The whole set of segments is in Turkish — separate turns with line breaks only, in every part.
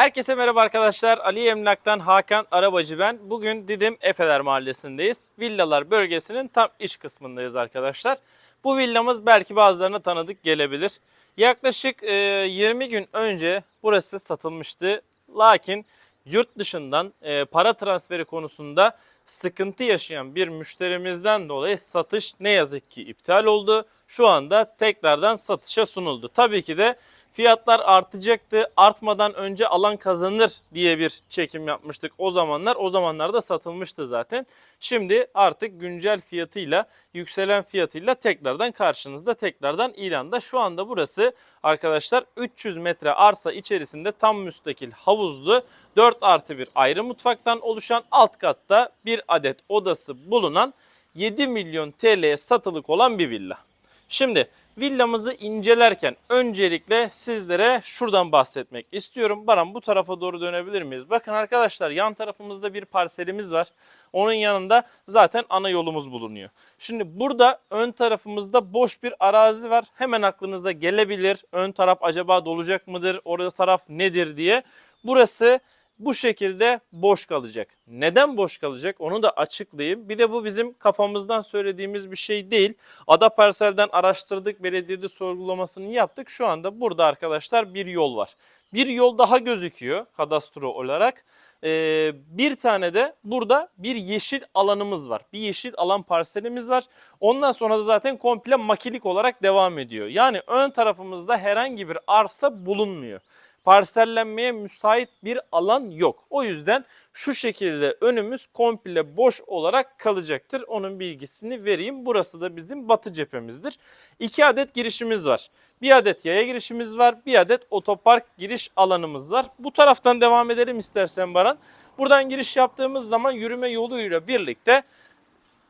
Herkese merhaba arkadaşlar. Ali Emlak'tan Hakan Arabacı ben. Bugün Didim Efeler Mahallesi'ndeyiz. Villalar bölgesinin tam iç kısmındayız arkadaşlar. Bu villamız belki bazılarına tanıdık gelebilir. Yaklaşık e, 20 gün önce burası satılmıştı. Lakin yurt dışından e, para transferi konusunda sıkıntı yaşayan bir müşterimizden dolayı satış ne yazık ki iptal oldu. Şu anda tekrardan satışa sunuldu. Tabii ki de fiyatlar artacaktı. Artmadan önce alan kazanır diye bir çekim yapmıştık o zamanlar. O zamanlarda satılmıştı zaten. Şimdi artık güncel fiyatıyla, yükselen fiyatıyla tekrardan karşınızda, tekrardan ilanda. Şu anda burası arkadaşlar 300 metre arsa içerisinde tam müstakil havuzlu 4 artı bir ayrı mutfaktan oluşan alt katta bir adet odası bulunan 7 milyon TL'ye satılık olan bir villa. Şimdi villamızı incelerken öncelikle sizlere şuradan bahsetmek istiyorum. Baran bu tarafa doğru dönebilir miyiz? Bakın arkadaşlar yan tarafımızda bir parselimiz var. Onun yanında zaten ana yolumuz bulunuyor. Şimdi burada ön tarafımızda boş bir arazi var. Hemen aklınıza gelebilir. Ön taraf acaba dolacak mıdır? Orada taraf nedir diye. Burası bu şekilde boş kalacak. Neden boş kalacak onu da açıklayayım. Bir de bu bizim kafamızdan söylediğimiz bir şey değil. Ada Parsel'den araştırdık, belediyede sorgulamasını yaptık. Şu anda burada arkadaşlar bir yol var. Bir yol daha gözüküyor kadastro olarak. Ee, bir tane de burada bir yeşil alanımız var. Bir yeşil alan parselimiz var. Ondan sonra da zaten komple makilik olarak devam ediyor. Yani ön tarafımızda herhangi bir arsa bulunmuyor parsellenmeye müsait bir alan yok. O yüzden şu şekilde önümüz komple boş olarak kalacaktır. Onun bilgisini vereyim. Burası da bizim batı cephemizdir. İki adet girişimiz var. Bir adet yaya girişimiz var. Bir adet otopark giriş alanımız var. Bu taraftan devam edelim istersen Baran. Buradan giriş yaptığımız zaman yürüme yoluyla birlikte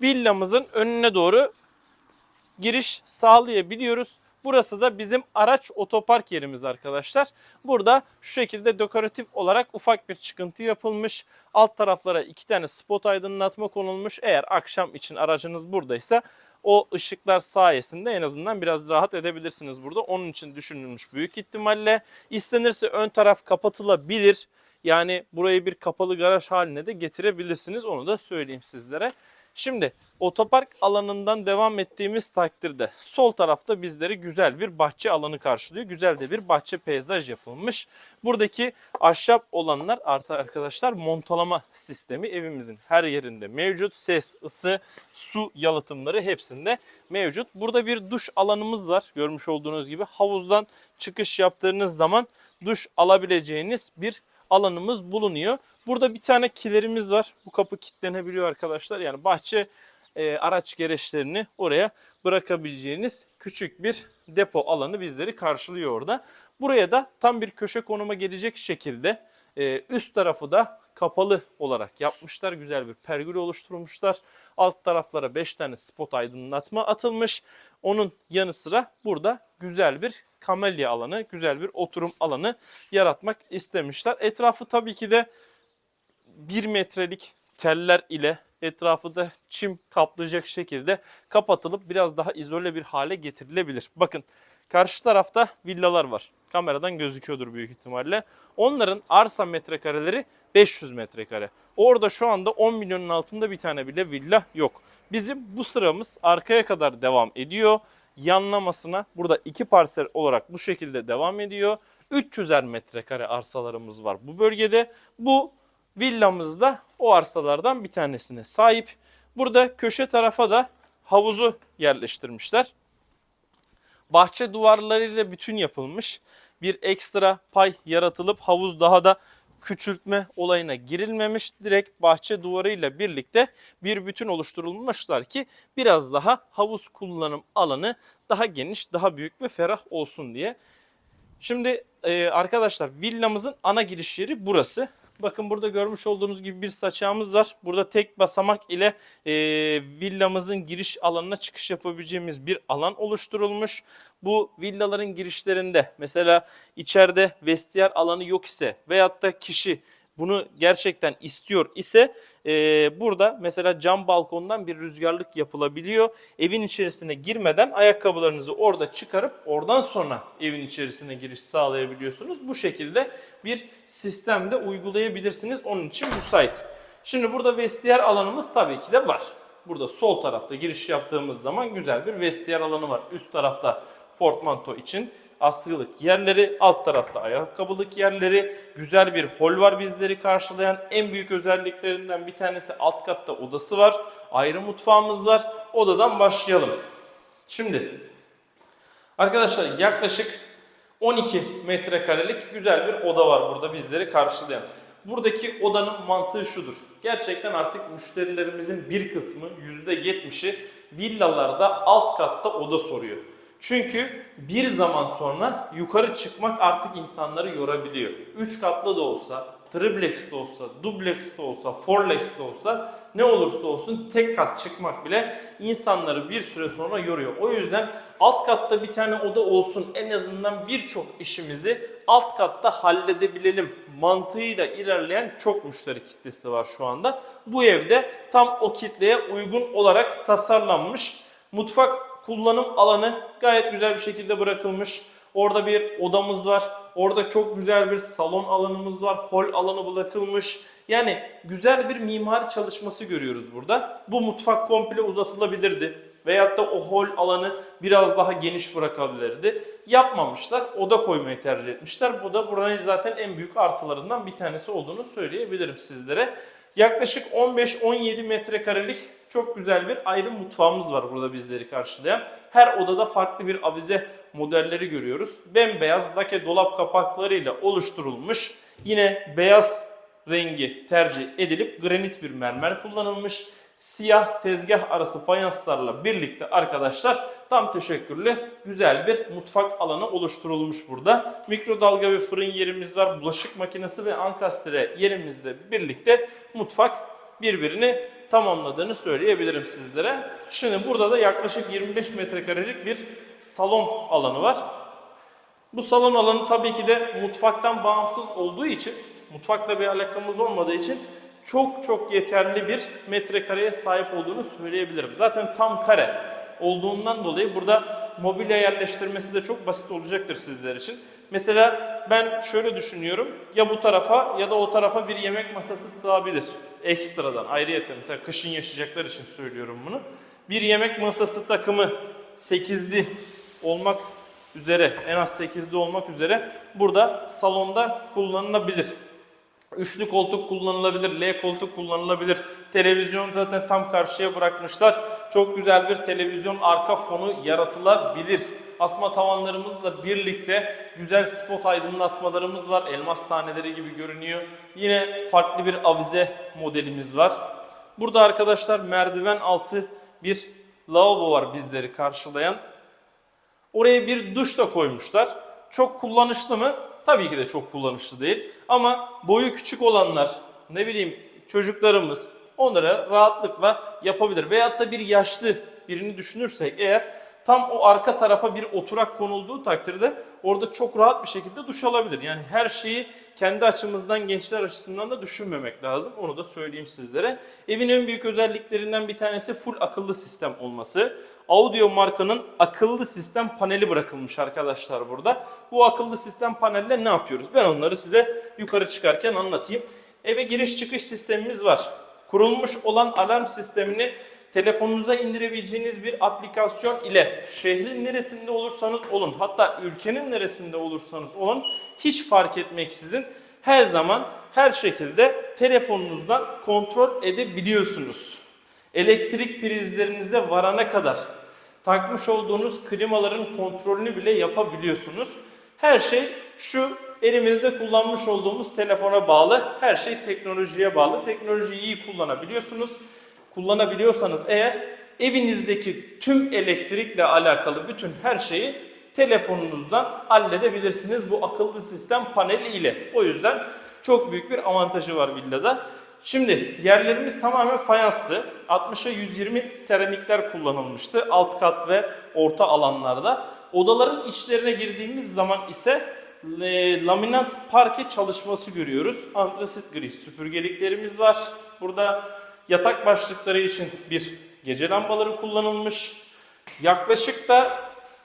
villamızın önüne doğru giriş sağlayabiliyoruz. Burası da bizim araç otopark yerimiz arkadaşlar. Burada şu şekilde dekoratif olarak ufak bir çıkıntı yapılmış. Alt taraflara iki tane spot aydınlatma konulmuş. Eğer akşam için aracınız buradaysa o ışıklar sayesinde en azından biraz rahat edebilirsiniz burada. Onun için düşünülmüş büyük ihtimalle. İstenirse ön taraf kapatılabilir. Yani burayı bir kapalı garaj haline de getirebilirsiniz. Onu da söyleyeyim sizlere. Şimdi otopark alanından devam ettiğimiz takdirde sol tarafta bizleri güzel bir bahçe alanı karşılıyor. Güzel de bir bahçe peyzaj yapılmış. Buradaki ahşap olanlar artı arkadaşlar montalama sistemi evimizin her yerinde mevcut. Ses, ısı, su yalıtımları hepsinde mevcut. Burada bir duş alanımız var. Görmüş olduğunuz gibi havuzdan çıkış yaptığınız zaman duş alabileceğiniz bir alanımız bulunuyor. Burada bir tane kilerimiz var. Bu kapı kilitlenebiliyor arkadaşlar. Yani bahçe e, araç gereçlerini oraya bırakabileceğiniz küçük bir depo alanı bizleri karşılıyor orada. Buraya da tam bir köşe konuma gelecek şekilde e, üst tarafı da kapalı olarak yapmışlar. Güzel bir pergül oluşturmuşlar. Alt taraflara 5 tane spot aydınlatma atılmış. Onun yanı sıra burada güzel bir kamelya alanı, güzel bir oturum alanı yaratmak istemişler. Etrafı tabii ki de 1 metrelik teller ile etrafı da çim kaplayacak şekilde kapatılıp biraz daha izole bir hale getirilebilir. Bakın karşı tarafta villalar var. Kameradan gözüküyordur büyük ihtimalle. Onların arsa metrekareleri 500 metrekare. Orada şu anda 10 milyonun altında bir tane bile villa yok. Bizim bu sıramız arkaya kadar devam ediyor. Yanlamasına burada iki parsel olarak bu şekilde devam ediyor. 300'er metrekare arsalarımız var bu bölgede. Bu villamız da o arsalardan bir tanesine sahip. Burada köşe tarafa da havuzu yerleştirmişler. Bahçe duvarlarıyla bütün yapılmış. Bir ekstra pay yaratılıp havuz daha da küçültme olayına girilmemiş. Direkt bahçe duvarıyla birlikte bir bütün oluşturulmuşlar ki biraz daha havuz kullanım alanı daha geniş, daha büyük ve ferah olsun diye. Şimdi e, arkadaşlar villamızın ana giriş yeri burası. Bakın burada görmüş olduğunuz gibi bir saçağımız var. Burada tek basamak ile e, villamızın giriş alanına çıkış yapabileceğimiz bir alan oluşturulmuş. Bu villaların girişlerinde mesela içeride vestiyer alanı yok ise veyahut da kişi bunu gerçekten istiyor ise e, burada mesela cam balkondan bir rüzgarlık yapılabiliyor. Evin içerisine girmeden ayakkabılarınızı orada çıkarıp oradan sonra evin içerisine giriş sağlayabiliyorsunuz. Bu şekilde bir sistemde uygulayabilirsiniz. Onun için müsait. Şimdi burada vestiyer alanımız tabii ki de var. Burada sol tarafta giriş yaptığımız zaman güzel bir vestiyer alanı var. Üst tarafta portmanto için askılık yerleri, alt tarafta ayakkabılık yerleri, güzel bir hol var bizleri karşılayan. En büyük özelliklerinden bir tanesi alt katta odası var. Ayrı mutfağımız var. Odadan başlayalım. Şimdi arkadaşlar yaklaşık 12 metrekarelik güzel bir oda var burada bizleri karşılayan. Buradaki odanın mantığı şudur. Gerçekten artık müşterilerimizin bir kısmı %70'i villalarda alt katta oda soruyor. Çünkü bir zaman sonra yukarı çıkmak artık insanları yorabiliyor. 3 katlı da olsa, triplex de olsa, dubleks de olsa, fourlex de olsa ne olursa olsun tek kat çıkmak bile insanları bir süre sonra yoruyor. O yüzden alt katta bir tane oda olsun en azından birçok işimizi alt katta halledebilelim mantığıyla ilerleyen çok müşteri kitlesi var şu anda. Bu evde tam o kitleye uygun olarak tasarlanmış. Mutfak kullanım alanı gayet güzel bir şekilde bırakılmış. Orada bir odamız var. Orada çok güzel bir salon alanımız var. Hol alanı bırakılmış. Yani güzel bir mimari çalışması görüyoruz burada. Bu mutfak komple uzatılabilirdi. Veyahut da o hol alanı biraz daha geniş bırakabilirdi. Yapmamışlar. Oda koymayı tercih etmişler. Bu da buranın zaten en büyük artılarından bir tanesi olduğunu söyleyebilirim sizlere. Yaklaşık 15-17 metrekarelik çok güzel bir ayrı mutfağımız var burada bizleri karşılayan. Her odada farklı bir avize modelleri görüyoruz. Bembeyaz lake dolap kapaklarıyla oluşturulmuş. Yine beyaz rengi tercih edilip granit bir mermer kullanılmış. Siyah tezgah arası fayanslarla birlikte arkadaşlar tam teşekkürlü güzel bir mutfak alanı oluşturulmuş burada. Mikrodalga ve fırın yerimiz var. Bulaşık makinesi ve ankastre yerimizle birlikte mutfak birbirini tamamladığını söyleyebilirim sizlere. Şimdi burada da yaklaşık 25 metrekarelik bir salon alanı var. Bu salon alanı tabii ki de mutfaktan bağımsız olduğu için, mutfakla bir alakamız olmadığı için çok çok yeterli bir metrekareye sahip olduğunu söyleyebilirim. Zaten tam kare olduğundan dolayı burada mobilya yerleştirmesi de çok basit olacaktır sizler için. Mesela ben şöyle düşünüyorum. Ya bu tarafa ya da o tarafa bir yemek masası sığabilir. Ekstradan ayrıyetten mesela kışın yaşayacaklar için söylüyorum bunu. Bir yemek masası takımı 8'li olmak üzere en az 8'li olmak üzere burada salonda kullanılabilir. Üçlü koltuk kullanılabilir, L koltuk kullanılabilir. Televizyon zaten tam karşıya bırakmışlar. Çok güzel bir televizyon arka fonu yaratılabilir. Asma tavanlarımızla birlikte güzel spot aydınlatmalarımız var. Elmas taneleri gibi görünüyor. Yine farklı bir avize modelimiz var. Burada arkadaşlar merdiven altı bir lavabo var bizleri karşılayan. Oraya bir duş da koymuşlar. Çok kullanışlı mı? Tabii ki de çok kullanışlı değil. Ama boyu küçük olanlar, ne bileyim çocuklarımız onlara rahatlıkla yapabilir. Veyahut da bir yaşlı birini düşünürsek eğer tam o arka tarafa bir oturak konulduğu takdirde orada çok rahat bir şekilde duş alabilir. Yani her şeyi kendi açımızdan gençler açısından da düşünmemek lazım. Onu da söyleyeyim sizlere. Evin en büyük özelliklerinden bir tanesi full akıllı sistem olması. Audio markanın akıllı sistem paneli bırakılmış arkadaşlar burada. Bu akıllı sistem panelle ne yapıyoruz? Ben onları size yukarı çıkarken anlatayım. Eve giriş çıkış sistemimiz var. Kurulmuş olan alarm sistemini telefonunuza indirebileceğiniz bir aplikasyon ile şehrin neresinde olursanız olun hatta ülkenin neresinde olursanız olun hiç fark etmeksizin her zaman her şekilde telefonunuzdan kontrol edebiliyorsunuz. Elektrik prizlerinize varana kadar takmış olduğunuz klimaların kontrolünü bile yapabiliyorsunuz. Her şey şu elimizde kullanmış olduğumuz telefona bağlı. Her şey teknolojiye bağlı. Teknolojiyi iyi kullanabiliyorsunuz. Kullanabiliyorsanız eğer evinizdeki tüm elektrikle alakalı bütün her şeyi telefonunuzdan halledebilirsiniz bu akıllı sistem paneli ile. O yüzden çok büyük bir avantajı var villada. Şimdi yerlerimiz tamamen fayanstı. 60'a 120 seramikler kullanılmıştı alt kat ve orta alanlarda. Odaların içlerine girdiğimiz zaman ise e, laminat parke çalışması görüyoruz. Antrasit gri süpürgeliklerimiz var. Burada yatak başlıkları için bir gece lambaları kullanılmış. Yaklaşık da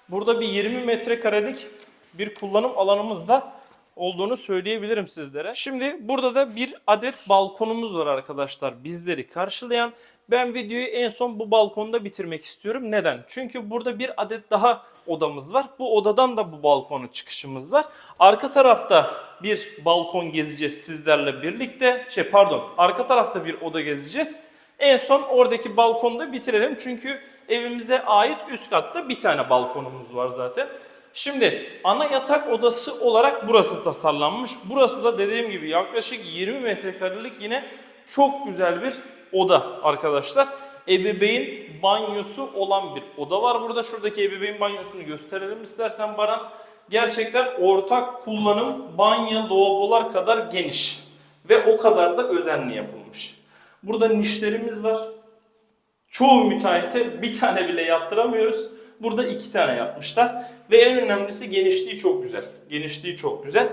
burada bir 20 metrekarelik bir kullanım alanımız da olduğunu söyleyebilirim sizlere. Şimdi burada da bir adet balkonumuz var arkadaşlar bizleri karşılayan. Ben videoyu en son bu balkonda bitirmek istiyorum. Neden? Çünkü burada bir adet daha odamız var. Bu odadan da bu balkona çıkışımız var. Arka tarafta bir balkon gezeceğiz sizlerle birlikte. Şey pardon, arka tarafta bir oda gezeceğiz. En son oradaki balkonda bitirelim. Çünkü evimize ait üst katta bir tane balkonumuz var zaten. Şimdi ana yatak odası olarak burası tasarlanmış. Burası da dediğim gibi yaklaşık 20 metrekarelik yine çok güzel bir oda arkadaşlar. Ebeveyn banyosu olan bir oda var burada. Şuradaki ebeveyn banyosunu gösterelim istersen Baran. Gerçekten ortak kullanım banyo lavabolar kadar geniş ve o kadar da özenli yapılmış. Burada nişlerimiz var. Çoğu müteahhite bir tane bile yaptıramıyoruz. Burada iki tane yapmışlar. Ve en önemlisi genişliği çok güzel. Genişliği çok güzel.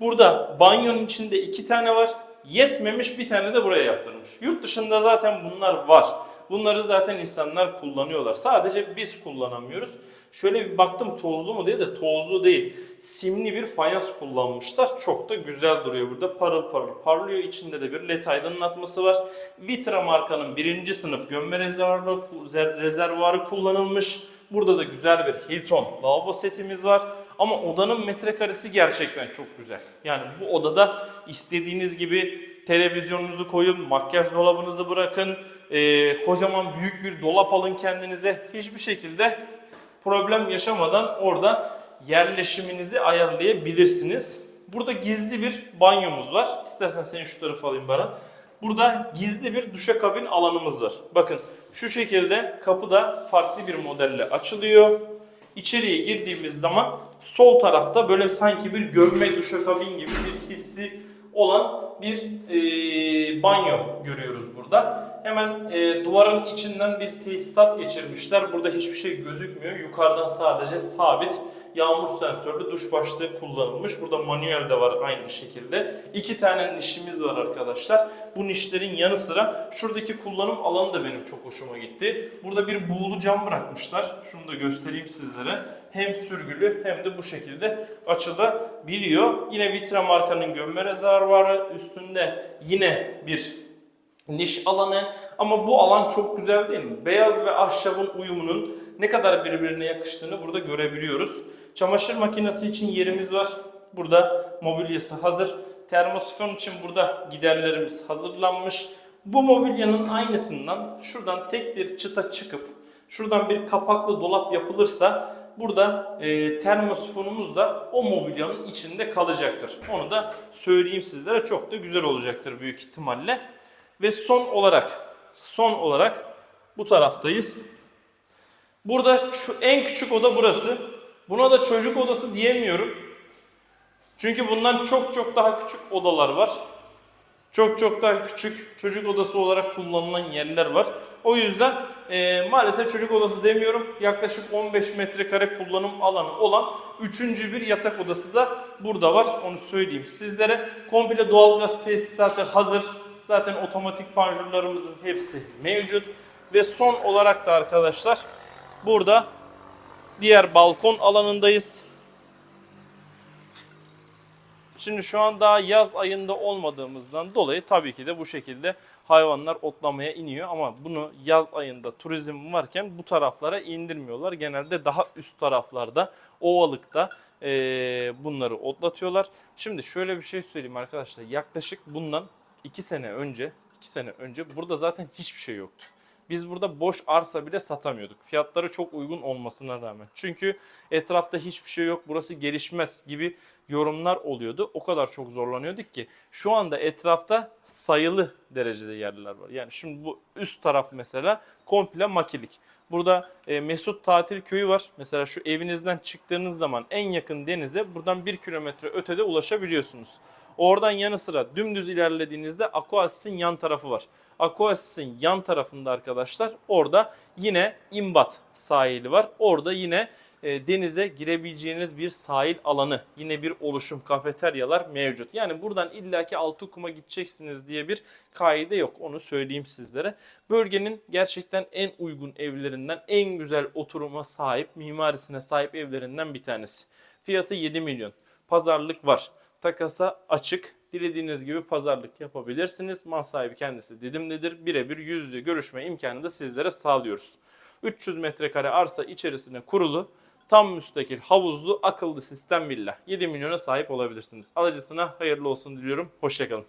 Burada banyonun içinde iki tane var. Yetmemiş bir tane de buraya yaptırmış. Yurt dışında zaten bunlar var. Bunları zaten insanlar kullanıyorlar. Sadece biz kullanamıyoruz. Şöyle bir baktım tozlu mu diye de tozlu değil. Simli bir fayans kullanmışlar. Çok da güzel duruyor burada. Parıl parıl parlıyor. İçinde de bir led aydınlatması var. Vitra markanın birinci sınıf gömme rezervuarı, kullanılmış. Burada da güzel bir Hilton lavabo setimiz var. Ama odanın metrekaresi gerçekten çok güzel. Yani bu odada istediğiniz gibi televizyonunuzu koyun, makyaj dolabınızı bırakın, ee, kocaman büyük bir dolap alın kendinize. Hiçbir şekilde problem yaşamadan orada yerleşiminizi ayarlayabilirsiniz. Burada gizli bir banyomuz var. İstersen seni şu tarafa alayım Baran. Burada gizli bir duşakabin alanımız var. Bakın şu şekilde kapı da farklı bir modelle açılıyor. İçeriye girdiğimiz zaman sol tarafta böyle sanki bir gömme duşakabin gibi bir hissi olan bir e, banyo görüyoruz burada. Hemen e, duvarın içinden bir tesisat geçirmişler. Burada hiçbir şey gözükmüyor. Yukarıdan sadece sabit yağmur sensörlü duş başlığı kullanılmış. Burada manuel de var aynı şekilde. İki tane nişimiz var arkadaşlar. Bu nişlerin yanı sıra şuradaki kullanım alanı da benim çok hoşuma gitti. Burada bir buğulu cam bırakmışlar. Şunu da göstereyim sizlere. Hem sürgülü hem de bu şekilde açılabiliyor. Yine Vitra markanın gömme rezervuarı üstünde yine bir niş alanı ama bu alan çok güzel değil mi? Beyaz ve ahşabın uyumunun ne kadar birbirine yakıştığını burada görebiliyoruz. Çamaşır makinesi için yerimiz var. Burada mobilyası hazır. Termosifon için burada giderlerimiz hazırlanmış. Bu mobilyanın aynısından şuradan tek bir çıta çıkıp şuradan bir kapaklı dolap yapılırsa burada e, termosifonumuz da o mobilyanın içinde kalacaktır. Onu da söyleyeyim sizlere çok da güzel olacaktır büyük ihtimalle. Ve son olarak son olarak bu taraftayız. Burada şu en küçük oda burası. Buna da çocuk odası diyemiyorum. Çünkü bundan çok çok daha küçük odalar var. Çok çok daha küçük çocuk odası olarak kullanılan yerler var. O yüzden e, maalesef çocuk odası demiyorum. Yaklaşık 15 metrekare kullanım alanı olan üçüncü bir yatak odası da burada var. Onu söyleyeyim sizlere. Komple doğalgaz tesisatı hazır. Zaten otomatik panjurlarımızın hepsi mevcut. Ve son olarak da arkadaşlar burada diğer balkon alanındayız. Şimdi şu an daha yaz ayında olmadığımızdan dolayı tabii ki de bu şekilde hayvanlar otlamaya iniyor ama bunu yaz ayında turizm varken bu taraflara indirmiyorlar. Genelde daha üst taraflarda ovalıkta eee, bunları otlatıyorlar. Şimdi şöyle bir şey söyleyeyim arkadaşlar yaklaşık bundan 2 sene önce 2 sene önce burada zaten hiçbir şey yoktu. Biz burada boş arsa bile satamıyorduk. Fiyatları çok uygun olmasına rağmen. Çünkü etrafta hiçbir şey yok, burası gelişmez gibi yorumlar oluyordu. O kadar çok zorlanıyorduk ki şu anda etrafta sayılı derecede yerler var. Yani şimdi bu üst taraf mesela komple makilik. Burada e, Mesut Tatil Köyü var. Mesela şu evinizden çıktığınız zaman en yakın denize buradan bir kilometre ötede ulaşabiliyorsunuz. Oradan yanı sıra dümdüz ilerlediğinizde Aquasis'in yan tarafı var. Aquasis'in yan tarafında arkadaşlar orada yine İmbat sahili var. Orada yine denize girebileceğiniz bir sahil alanı, yine bir oluşum, kafeteryalar mevcut. Yani buradan illaki altı kuma gideceksiniz diye bir kaide yok. Onu söyleyeyim sizlere. Bölgenin gerçekten en uygun evlerinden, en güzel oturuma sahip, mimarisine sahip evlerinden bir tanesi. Fiyatı 7 milyon. Pazarlık var. Takasa açık. Dilediğiniz gibi pazarlık yapabilirsiniz. Mal sahibi kendisi Didim'dedir. Birebir yüz yüze görüşme imkanı da sizlere sağlıyoruz. 300 metrekare arsa içerisine kurulu, tam müstakil, havuzlu, akıllı sistem villa. 7 milyona sahip olabilirsiniz. Alıcısına hayırlı olsun diliyorum. Hoşçakalın.